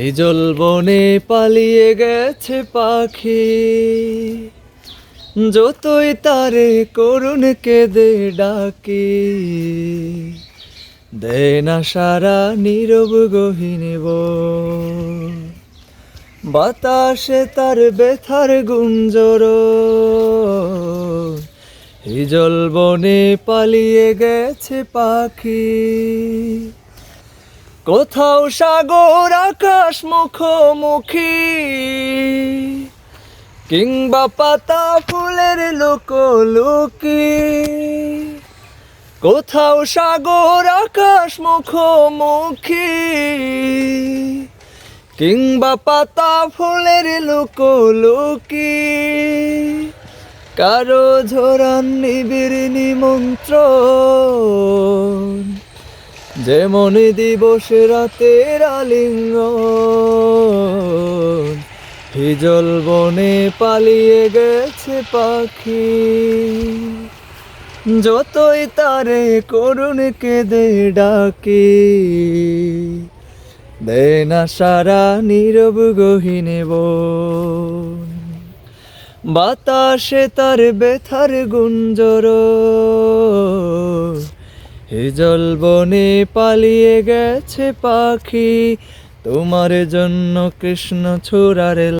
এই জলবনে পালিয়ে গেছে পাখি। যতই তারে করুণ কেঁদে ডাকি দে না সারা নীরব গহিনীব বাতাসে তার বেথার গুঞ্জর। এই জলবনে পালিয়ে গেছে পাখি। কোথাও সাগর, আকাশ, মুখোমুখি, কিংবা পাতা, ফুলের লোকলুকি। কোথাও সাগর, আকাশ, মুখোমুখি, কিংবা পাতা, ফুলের লোকলুকি। কারও ঝোরান নিবিড় নিমন্ত্রণ যেমন দিবস রাতের আলিঙ্গন, হিজল বনে পালিয়ে গেছে পাখি। যতই তারে করুণ কেঁদে ডাকি দে না সারা নীরব গহিনে বাতাসে তার বেথার গুঞ্জর হিজল বনে পালিয়ে গেছে পাখি তোমার জন্য কৃষ্ণ ছোড়ার